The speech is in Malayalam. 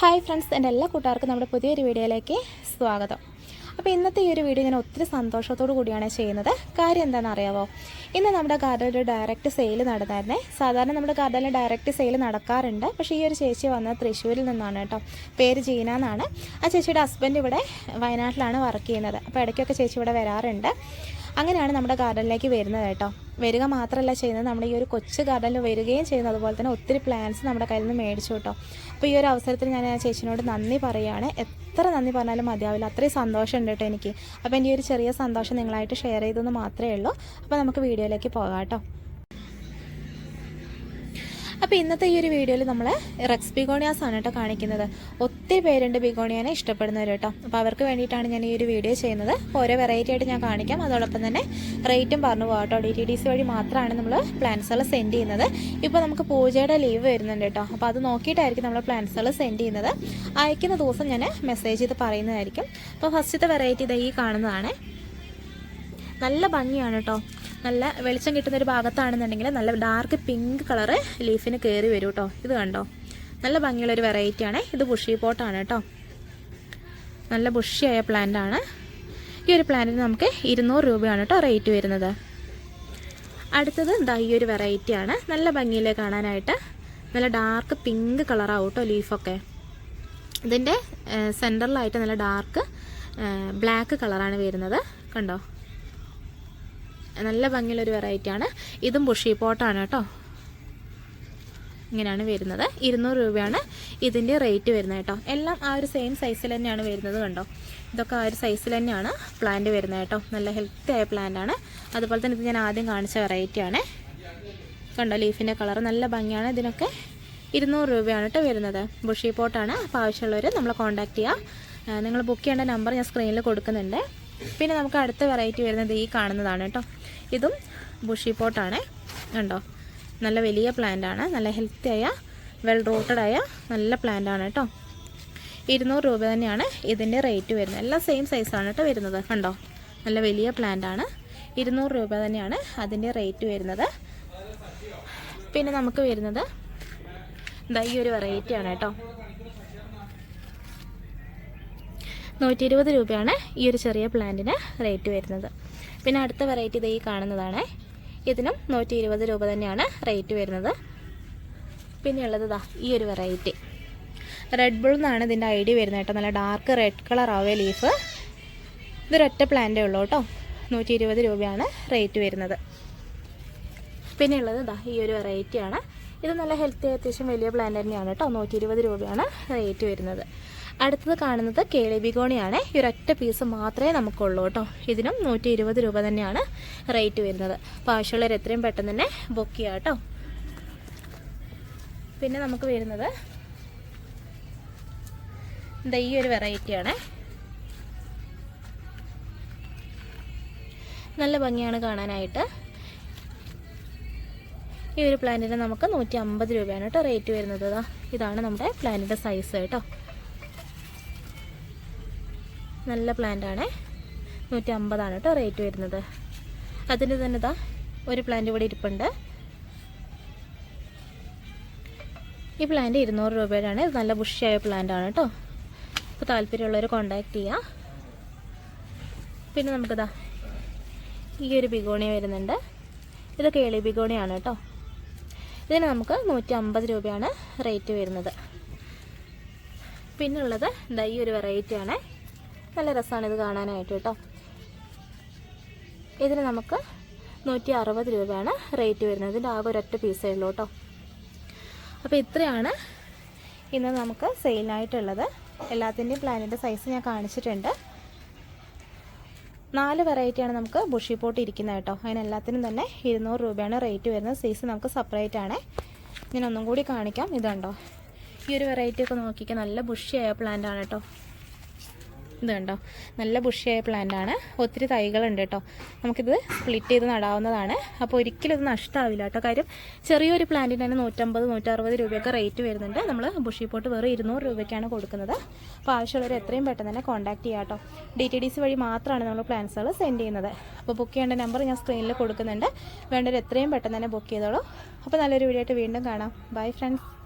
ഹായ് ഫ്രണ്ട്സ് എന്റെ എല്ലാ കൂട്ടുകാർക്കും നമ്മുടെ പുതിയൊരു വീഡിയോയിലേക്ക് സ്വാഗതം. അപ്പോൾ ഇന്നത്തെ ഈ ഒരു വീഡിയോ ഞാൻ ഒത്തിരി സന്തോഷത്തോടു കൂടിയാണ് ചെയ്യുന്നത്. കാര്യം എന്താണെന്ന് അറിയാവോ? ഇന്ന് നമ്മുടെ ഗാർഡനിൽ ഒരു ഡയറക്റ്റ് സെയിൽ നടന്നായിരുന്നേ. സാധാരണ നമ്മുടെ ഗാർഡനിൽ ഡയറക്റ്റ് സെയിൽ നടക്കാറുണ്ട്. പക്ഷേ ഈ ഒരു ചേച്ചി വന്നത് തൃശ്ശൂരിൽ നിന്നാണ് കേട്ടോ. പേര് ജീന എന്നാണ്. ആ ചേച്ചിയുടെ ഹസ്ബൻഡ് ഇവിടെ വയനാട്ടിലാണ് വർക്ക് ചെയ്യുന്നത്. അപ്പോൾ ഇടയ്ക്കൊക്കെ ചേച്ചി ഇവിടെ വരാറുണ്ട്. അങ്ങനെയാണ് നമ്മുടെ ഗാർഡനിലേക്ക് വരുന്നത് കേട്ടോ. വരിക മാത്രമല്ല ചെയ്യുന്നത്. നമ്മുടെ ഈ ഒരു കൊച്ചു ഗാർഡനിൽ വരികയും ചെയ്യുന്നത് അതുപോലെ തന്നെ ഒത്തിരി പ്ലാന്റ്സ് നമ്മുടെ കയ്യിൽ നിന്ന് മേടിച്ചു കേട്ടോ. അപ്പോൾ ഈ ഒരു അവസരത്തിൽ ഞാൻ ആ ചേച്ചിനോട് നന്ദി പറയുകയാണ്. എത്ര നന്ദി പറഞ്ഞാലും മതിയാവില്ല. അത്രയും സന്തോഷമുണ്ട് കേട്ടോ എനിക്ക്. അപ്പോൾ എന്റെ ഒരു ചെറിയ സന്തോഷം നിങ്ങളായിട്ട് ഷെയർ ചെയ്തെന്ന് മാത്രമേ ഉള്ളൂ. അപ്പോൾ നമുക്ക് വീഡിയോയിലേക്ക് പോകാം കേട്ടോ. അപ്പോൾ ഇന്നത്തെ ഈ ഒരു വീഡിയോയിൽ നമ്മൾ റെക്സ് ബിഗോണിയാസ് ആണ് കേട്ടോ കാണിക്കുന്നത്. ഒത്തിരി പേരുണ്ട് ബിഗോണിയാനെ ഇഷ്ടപ്പെടുന്നവർ കേട്ടോ. അപ്പോൾ അവർക്ക് വേണ്ടിയിട്ടാണ് ഞാൻ ഈ ഒരു വീഡിയോ ചെയ്യുന്നത്. ഓരോ വെറൈറ്റി ആയിട്ട് ഞാൻ കാണിക്കാം. അതോടൊപ്പം തന്നെ റേറ്റും പറഞ്ഞു പോകാം ഡി ടി ഡി സി വഴി മാത്രമാണ് നമ്മൾ പ്ലാൻസുകൾ സെൻഡ് ചെയ്യുന്നത്. ഇപ്പോൾ നമുക്ക് പൂജയുടെ ലീവ് വരുന്നുണ്ട് കേട്ടോ. അപ്പോൾ അത് നോക്കിയിട്ടായിരിക്കും നമ്മൾ പ്ലാൻസുകൾ സെൻഡ് ചെയ്യുന്നത്. അയക്കുന്ന ദിവസം ഞാൻ മെസ്സേജ് ചെയ്ത് പറയുന്നതായിരിക്കും. അപ്പോൾ ഫസ്റ്റത്തെ വെറൈറ്റി ഇതായി കാണുന്നതാണ്. നല്ല ഭംഗിയാണ് കേട്ടോ. നല്ല വെളിച്ചം കിട്ടുന്ന ഒരു ഭാഗത്താണെന്നുണ്ടെങ്കിൽ നല്ല ഡാർക്ക് പിങ്ക് കളറ് ലീഫിന് കയറി വരും കേട്ടോ ഇത് കണ്ടോ? നല്ല ഭംഗിയുള്ള ഒരു വെറൈറ്റിയാണ് ഇത് ബുഷി പോട്ടാണ് കേട്ടോ നല്ല ബുഷിയായ പ്ലാന്റ് ആണ്. ഈ ഒരു പ്ലാന്റിന് നമുക്ക് ഇരുന്നൂറ് രൂപയാണ് കേട്ടോ റേറ്റ് വരുന്നത്. അടുത്തത് എന്താ ഈ ഒരു വെറൈറ്റിയാണ് നല്ല ഭംഗിയിലേ കാണാനായിട്ട് നല്ല ഡാർക്ക് പിങ്ക് കളറാവും കേട്ടോ ലീഫൊക്കെ ഇതിന്റെ സെന്ററിലായിട്ട് നല്ല ഡാർക്ക് ബ്ലാക്ക് കളറാണ് വരുന്നത്. കണ്ടോ? നല്ല ഭംഗിയുള്ളൊരു വെറൈറ്റിയാണ്. ഇതും ബുഷി പോട്ടാണ് കേട്ടോ. ഇങ്ങനെയാണ് വരുന്നത്. ഇരുന്നൂറ് രൂപയാണ് ഇതിന്റെ റേറ്റ് വരുന്നത് കേട്ടോ. എല്ലാം ആ ഒരു സെയിം സൈസിൽ തന്നെയാണ് വരുന്നത് കണ്ടോ? ഇതൊക്കെ ആ ഒരു സൈസിൽ തന്നെയാണ് പ്ലാന്റ് വരുന്നത് കേട്ടോ. നല്ല ഹെൽത്തി ആയ ആണ്. അതുപോലെ തന്നെ ഇത് ഞാൻ ആദ്യം കാണിച്ച വെറൈറ്റിയാണ് കണ്ടോ ലീഫിന്റെ കളർ നല്ല ഭംഗിയാണ് ഇതിനൊക്കെ. ഇരുന്നൂറ് രൂപയാണ് കേട്ടോ വരുന്നത്. ബുഷി പോട്ടാണ്. അപ്പോൾ ആവശ്യമുള്ളവർ നമ്മളെ കോൺടാക്ട് ചെയ്യുക നിങ്ങൾ ബുക്ക് ചെയ്യേണ്ട നമ്പർ ഞാൻ സ്ക്രീനിൽ കൊടുക്കുന്നുണ്ട്. പിന്നെ നമുക്ക് അടുത്ത വെറൈറ്റി വരുന്നത് ഈ കാണുന്നതാണ് കേട്ടോ. ഇതും ബുഷി പോട്ടാണ് കണ്ടോ? നല്ല വലിയ പ്ലാന്റ് ആണ്. നല്ല ഹെൽത്തി ആയ വെൽ റൂട്ടഡ് ആയ നല്ല പ്ലാന്റ് ആണ് കേട്ടോ. ഇരുന്നൂറ് രൂപ തന്നെയാണ് ഇതിന്റെ റേറ്റ് വരുന്നത്. എല്ലാം സെയിം സൈസാണ് കേട്ടോ വരുന്നത്. കണ്ടോ? നല്ല വലിയ പ്ലാന്റ് ആണ്. ഇരുന്നൂറ് രൂപ തന്നെയാണ് അതിന്റെ റേറ്റ് വരുന്നത്. പിന്നെ നമുക്ക് വരുന്നത് ഈ ഒരു വെറൈറ്റിയാണ് കേട്ടോ. നൂറ്റി ഇരുപത് രൂപയാണ് ഈ ഒരു ചെറിയ പ്ലാന്റിന് റേറ്റ് വരുന്നത്. പിന്നെ അടുത്ത വെറൈറ്റി ഇത് ഈ കാണുന്നതാണ്. ഇതിനും നൂറ്റി ഇരുപത് രൂപ തന്നെയാണ് റേറ്റ് വരുന്നത്. പിന്നെ ഉള്ളത് ഇതാ ഈ ഒരു വെറൈറ്റി റെഡ് ബുൾ എന്നാണ് ഇതിന്റെ ഐ ഡി വരുന്നത് കേട്ടോ. നല്ല ഡാർക്ക് റെഡ് കളർ ആവേ ലീഫ് ഇതൊരൊറ്റ പ്ലാന്റേ ഉള്ളൂ കേട്ടോ. നൂറ്റി ഇരുപത് രൂപയാണ് റേറ്റ് വരുന്നത്. പിന്നെ ഉള്ളത് ഇതാ ഈ ഒരു വെറൈറ്റിയാണ് ഇത് നല്ല ഹെൽത്തി അത്യാവശ്യം വലിയ പ്ലാന്റ് തന്നെയാണ് കേട്ടോ. നൂറ്റി ഇരുപത് രൂപയാണ് റേറ്റ് വരുന്നത്. അടുത്തത് കാണുന്നത് കേളി ബിഗോണിയാണ്. ഈ ഒരൊറ്റ പീസ് മാത്രമേ നമുക്കുള്ളൂ കേട്ടോ. ഇതിനും നൂറ്റി ഇരുപത് രൂപ തന്നെയാണ് റേറ്റ് വരുന്നത്. അപ്പോൾ ആവശ്യമുള്ളവർ എത്രയും പെട്ടെന്ന് തന്നെ ബുക്ക് ചെയ്യാം കേട്ടോ. പിന്നെ നമുക്ക് വരുന്നത് എന്താ ഈ ഒരു വെറൈറ്റിയാണ് നല്ല ഭംഗിയാണ് കാണാനായിട്ട്. ഈ ഒരു പ്ലാന്റിന് നമുക്ക് നൂറ്റി അമ്പത് രൂപയാണ് കേട്ടോ റേറ്റ് വരുന്നത്. ഇതാണ് നമ്മുടെ പ്ലാന്റിന്റെ സൈസ് കേട്ടോ. നല്ല പ്ലാന്റ് ആണ്. നൂറ്റി അമ്പതാണ് കേട്ടോ റേറ്റ് വരുന്നത്. അതിന് തന്നെ ഇതാ ഒരു പ്ലാന്റ് ഇവിടെ ഇരിപ്പുണ്ട്. ഈ പ്ലാന്റ് ഇരുന്നൂറ് രൂപയുടെയാണ്. ഇത് നല്ല ബുഷിയായ പ്ലാന്റ് ആണ് കേട്ടോ അപ്പോൾ താല്പര്യമുള്ളവർ കോണ്ടാക്ട് ചെയ്യാം. പിന്നെ നമുക്കിതാ ഈ ഒരു ബിഗോണി വരുന്നുണ്ട്. ഇത് കേളി ബിഗോണിയാണ് കേട്ടോ ഇതിന് നമുക്ക് നൂറ്റി അമ്പത് രൂപയാണ് റേറ്റ് വരുന്നത്. പിന്നുള്ളത് ഇതാ ഈ ഒരു വെറൈറ്റിയാണ് നല്ല രസമാണ് ഇത് കാണാനായിട്ട് കേട്ടോ. ഇതിന് നമുക്ക് നൂറ്റി അറുപത് രൂപയാണ് റേറ്റ് വരുന്നത്. ഇതിന്റെ ആകെ ഒരൊറ്റ പീസേ ഉള്ളൂ കേട്ടോ. അപ്പോൾ ഇത്രയാണ് ഇന്ന് നമുക്ക് സെയിലായിട്ടുള്ളത് എല്ലാത്തിന്റെയും പ്ലാനിന്റെ സൈസ് ഞാൻ കാണിച്ചിട്ടുണ്ട്. നാല് വെറൈറ്റിയാണ് നമുക്ക് ബുഷി പോട്ട് ഇരിക്കുന്നത് കേട്ടോ. അതിനെല്ലാത്തിനും തന്നെ ഇരുന്നൂറ് രൂപയാണ് റേറ്റ് വരുന്നത്. സൈസ് നമുക്ക് സെപ്പറേറ്റ് ആണ്. ഞാൻ ഒന്നും കൂടി കാണിക്കാം. ഇതുണ്ടോ? ഈ ഒരു വെറൈറ്റി ഒക്കെ നോക്കിക്കാൻ നല്ല ബുഷിയായ പ്ലാന്റ് ആണ് കേട്ടോ. ഇത് കണ്ടോ? നല്ല ബുഷിയായ ആണ്. ഒത്തിരി തൈകളുണ്ട് കേട്ടോ. നമുക്കിത് സ്പ്ലിറ്റ് ചെയ്ത് നടാവുന്നതാണ്. അപ്പോൾ ഒരിക്കലും ഇത് നഷ്ടമാവില്ല കേട്ടോ. കാര്യം ചെറിയൊരു പ്ലാന്റിന് തന്നെ നൂറ്റമ്പത് നൂറ്ററുപത് രൂപയൊക്കെ റേറ്റ് വരുന്നുണ്ട്. നമ്മൾ ബുഷി പോട്ട് വെറും ഇരുന്നൂറ് രൂപയ്ക്കാണ് കൊടുക്കുന്നത്. അപ്പോൾ ആവശ്യമുള്ളവർ എത്രയും പെട്ടെന്ന് തന്നെ കോൺടാക്ട് ചെയ്യാം കേട്ടോ. ഡി ടി ഡി സി വഴി മാത്രമാണ് നമ്മൾ പ്ലാൻസുകൾ സെൻഡ് ചെയ്യുന്നത്. അപ്പോൾ ബുക്ക് ചെയ്യേണ്ട നമ്പർ ഞാൻ സ്ക്രീനിൽ കൊടുക്കുന്നുണ്ട്. വേണ്ടവർ എത്രയും പെട്ടെന്ന് തന്നെ ബുക്ക് ചെയ്തോളൂ. അപ്പോൾ നല്ലൊരു വീഡിയോ ആയിട്ട് വീണ്ടും കാണാം. Bye friends